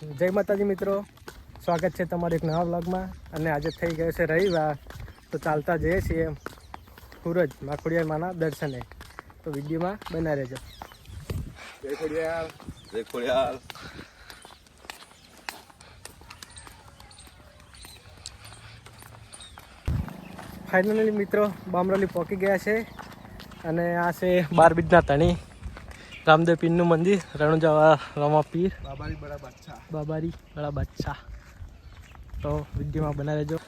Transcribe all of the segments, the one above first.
જય માતાજી મિત્રો. સ્વાગત છે તમારે એક નવા વ્લોગમાં. અને આજે થઈ ગયો છે રવિવાર. તો ચાલતા જઈએ છીએ સુરજ માખોડિયા માના દર્શને. તો વિડીયોમાં બના રહેજો. જય ખોડિયાર જય ખોડિયાર ફાઇનલી મિત્રો બામરોલી પહોંચી ગયા છે. અને આ છે બાર બીજના ધણી. રામદેવ પીરનું મંદિર રણુજા રમા પીર. બાબારી બડા બાદશાહ. બાબારી બડા બાદશાહ. તો વિડીયોમાં બના રહેજો.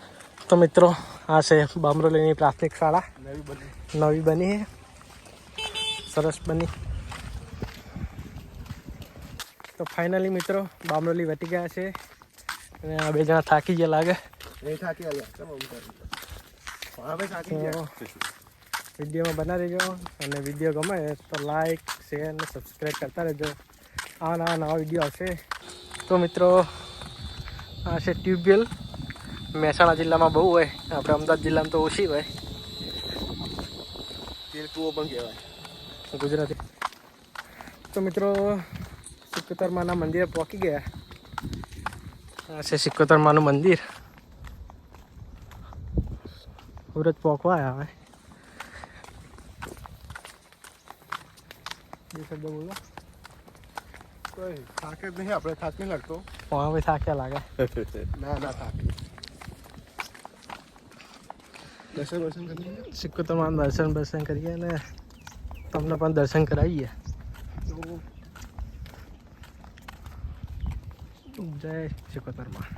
તો મિત્રો આ છે બામરોલીની પ્રાથમિક શાળા. નવી બની. નવી બની છે. સરસ બની. તો ફાઇનલી મિત્રો બામરોલી વટી ગયા છે. અને આ બે જણા થાકી ગયા લાગે. થાકી ગયા. વિડીયોમાં બના રહેજો. અને વીડિયો ગમે તો લાઇક શેર અને સબસ્ક્રાઈબ કરતા રહેજો. આવા નવા નવા વીડિયો આવશે. તો મિત્રો આ છે ટ્યુબવેલ. મહેસાણા જિલ્લામાં બહુ હોય. આપણે અમદાવાદ જિલ્લામાં તો ઓછી હોય. તેલ કૂવો પણ કહેવાય. ગુજરાતી. તો મિત્રો સિક્કોતર માના મંદિરે પહોંચી ગયા. આ છે સિક્કોતર માનું મંદિર. સુરત પહોંચવા આવ્યા બે શબ્દ બોલો કોઈ થાકે જ નહીં આપણે થાક નહીં લાગતો પણ હવે થાક્યા લાગે ના ના થાક દર્શન દર્શન કરીએ સિક્કો તમારા દર્શન દર્શન કરીએ ને તમને પણ દર્શન કરાવીએ જય સિક્કોતરમાં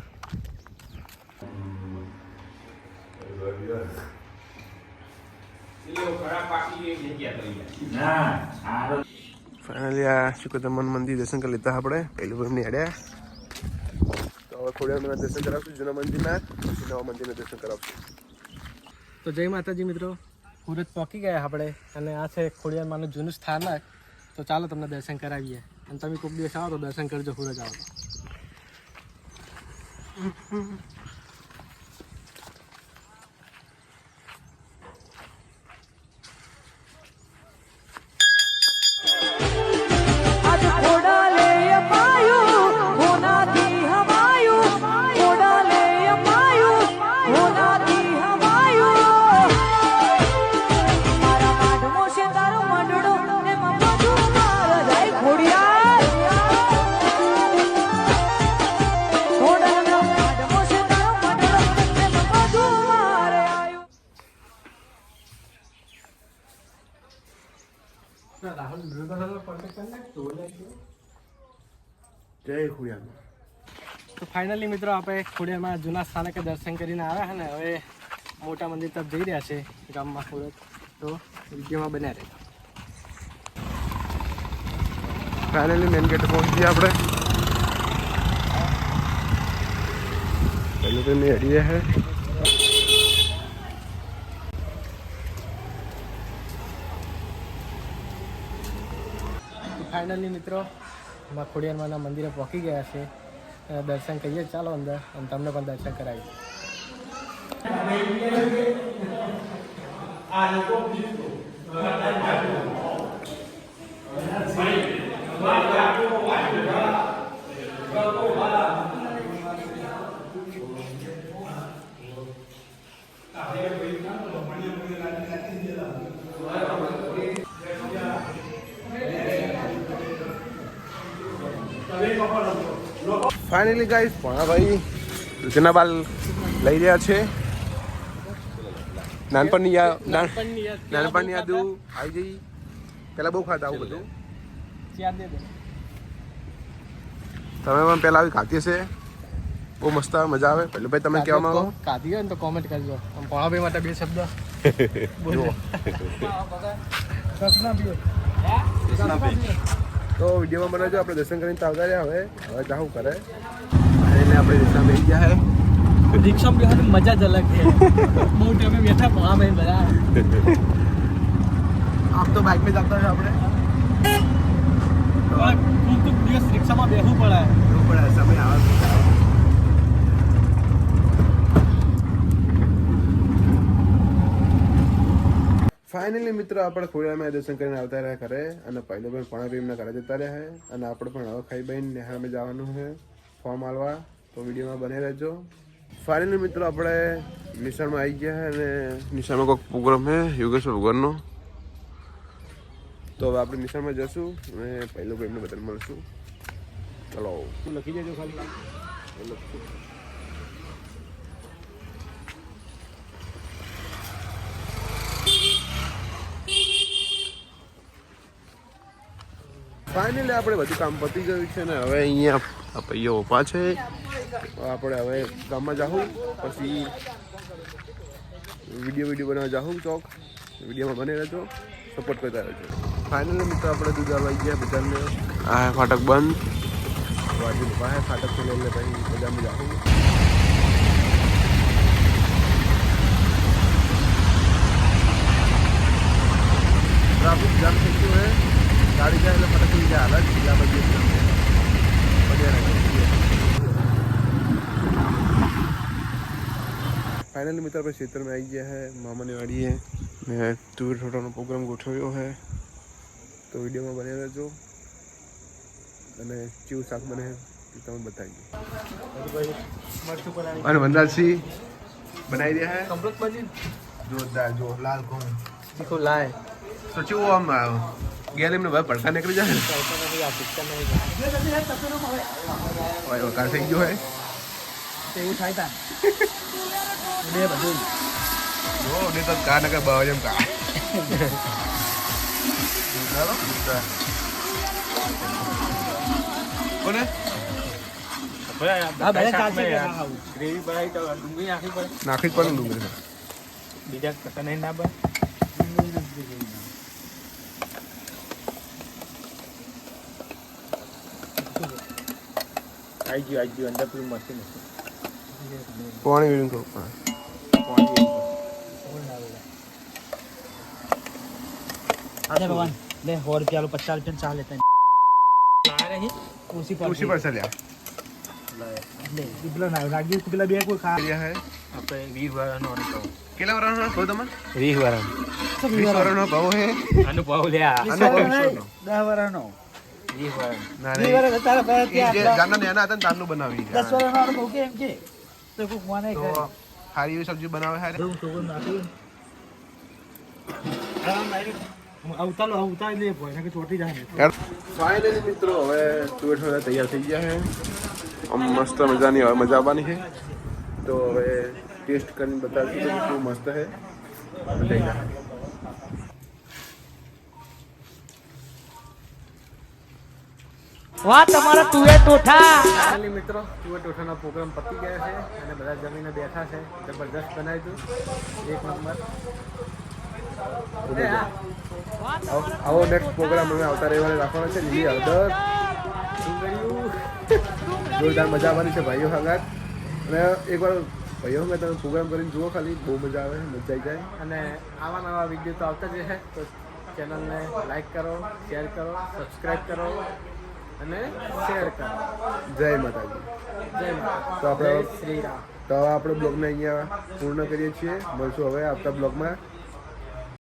ફાઇનલી આ શુકતમન મંદિર દર્શન કરી લીધા આપણે. પહેલું ભાઈ એમને તો હવે ખોડિયારના દર્શન કરાવશું, જૂના મંદિરના. નવા મંદિરના દર્શન કરાવશું. તો જય માતાજી મિત્રો. સુરત પહોંચી ગયા આપણે અને આ છે ખોડિયારમાંનું જૂનું સ્થાનક તો ચાલો તમને દર્શન કરાવીએ. અને તમે કોઈક દિવસ આવો તો દર્શન કરજો, સુરત આવો. જય ખોડિયાર. તો ફાઇનલી મિત્રો આપણે ખોડિયારમાં જૂના સ્થાનકે દર્શન કરીને આવ્યા છે ને હવે મોટા મંદિર તરફ જઈ રહ્યા છે ગામમાં સુરત. તો વિડીયોમાં બન્યા રહે ફાઇનલી મેન ગેટ પહોંચી ગયા આપણે. પહેલું તો મેં અડીએ હે. ફાઇનલી મિત્રો અમે ખોડિયારમાંના મંદિરે પહોંચી ગયા છે. દર્શન કરીએ. ચાલો અંદર. અને તમને પણ દર્શન કરાવીએ. ફાઇનલી ગાઈસ ભાઈ જનાબાલ લઈ રહ્યા છે નાનપણની યાદ નાનપણની યાદ આવી ગઈ પેલા બહુ ખાતા આવું બધું તમે પણ પહેલાં આવી ખાતી હશે બહુ મસ્ત આવે મજા આવે પેલું ભાઈ તમે કહેવા માંગો કાઢી હોય ને તો કોમેન્ટ કરજો આમ માટે બે શબ્દ તો વિડીયોમાં બનાવજો આપણે દર્શન કરીને તો આવતા રહ્યા હવે હવે જાઉં કરે એને આપણે રિક્ષા બેસી ગયા હે. રિક્ષામાં બેસવાની મજા જ અલગ છે. બહુ ટાઈમે બેઠા ભણાભાઈ બધા. આમ તો બાઇક में જતા હોય આપણે. પણ ખૂબ ખૂબ દિવસ રિક્ષામાં બેસવું પડે. એવું પડે સમય આવે ફાઇનલી મિત્રો આપણે ખોડિયામાં દર્શન કરીને આવતા રહ્યા ઘરે અને પહેલો પણ પણ એમના ઘરે જતા રહ્યા અને આપણે પણ હવે ખાઈ બહીને નિહાળમાં જવાનું છે ફોર્મ હાલવા તો વિડીયોમાં બને રહેજો. ફાઇનલી મિત્રો આપણે નિશાળમાં આવી ગયા અને નિશાળમાં કોઈક પ્રોગ્રામ છે યોગેશ્વર ભગવાનનો. તો હવે આપણે નિશાળમાં જશું અને પહેલો એમને બધાને મળશું. ચલો. લખી દેજો ખાલી. ફાઇનલી આપણે બધું કામ પતી ગયું છે ને હવે અહીંયા પૈયો ઊભા છે. હવે આપણે હવે ગામમાં જાઉં પછી વીડિયો વીડિયો બનાવવા જાઉં ચોક. વિડીયોમાં બને રહેજો સપોર્ટ કરતા રહેજો. ફાઇનલી મિત્રો આપણે દૂધ આવી ગયા બજારને આ ફાટક બંધ. બાજુ પાસે ફાટકથી લઈને પછી બજારમાં જાઉં ટ્રાફિક જામ થઈ ગયું હે ગાડી જાય એટલે જાય હાલત જિલ્લા બધી ફાઇનલી મિત્ર આપણે ક્ષેત્રમાં આવી ગયા હે મામાની વાડીએ ને તુવેર છોટાનો પ્રોગ્રામ ગોઠવ્યો હે તો વિડીયોમાં બને રહેજો અને કેવું શાક બને એ તમે બતાવી અને વનરાજસિંહ બનાવી રહ્યા હે કમ્પ્લીટ બાજી જોરદાર જો લાલ ઘઉં દીખો લાય તો કેવું આમ ગેલ એમને ભાઈ પડકા નીકળી જાય ને ચાલતો નથી આ પિક્ચર નહીં ભાઈ વકાર થઈ ગયો હે એવું થાય તા બે બધું જો ને તો કા નકર બાવ જેમ કા ચાલો કોને નાખી જ પડે ડુંગળી બીજા કટા નહીં ના બને આવી ગયું આવી ગયું અંદર પેલું મશીન પાણી વીણ કરું અરે ભાવ. હે. અનુભવ લે. અનુભવ બનાવી 10 તો કોઈક મને તો સારી એવી સબ્જી બનાવે હારે અવતાર અવતાર લે ભાઈ કે ચોટી જાય ફાઇનલી મિત્રો હવે તુવેર થોડા તૈયાર થઈ ગયા છે આમ મસ્ત મજાની હવે મજા આવવાની છે તો હવે ટેસ્ટ કરીને બતાવીશું કે શું મસ્ત છે થઈ જાય વાહ તમારા તુએ ટોઠા ફાઇનલી મિત્રો તુવેર ટોઠાનો પ્રોગ્રામ પતી ગયો છે અને બધા જમીને બેઠા છે. જબરદસ્ત બનાવી દઉં એક નંબર. આવો- નેક્સ્ટ પ્રોગ્રામ અમે આવતા રવિવારે રાખવાનો છે. લીલી હળદર. જોરદાર મજા આવવાની છે ભાઈઓ હંગાત અને એકવાર ભાઈઓ મેં તમે પ્રોગ્રામ કરીને જુઓ ખાલી. બહુ મજા આવે મજા આવી જાય. અને આવા નવા વીડિયો તો આવતા જ રહે. તો ચેનલને લાઈક કરો શેર કરો સબસ્ક્રાઈબ કરો. અને શેર કરો. જય માતાજી. જય માતા તો આપણે શ્રી રામ. તો આપણે બ્લોગને અહીંયા પૂર્ણ કરીએ છીએ. મળશું હવે આવતા બ્લોગમાં.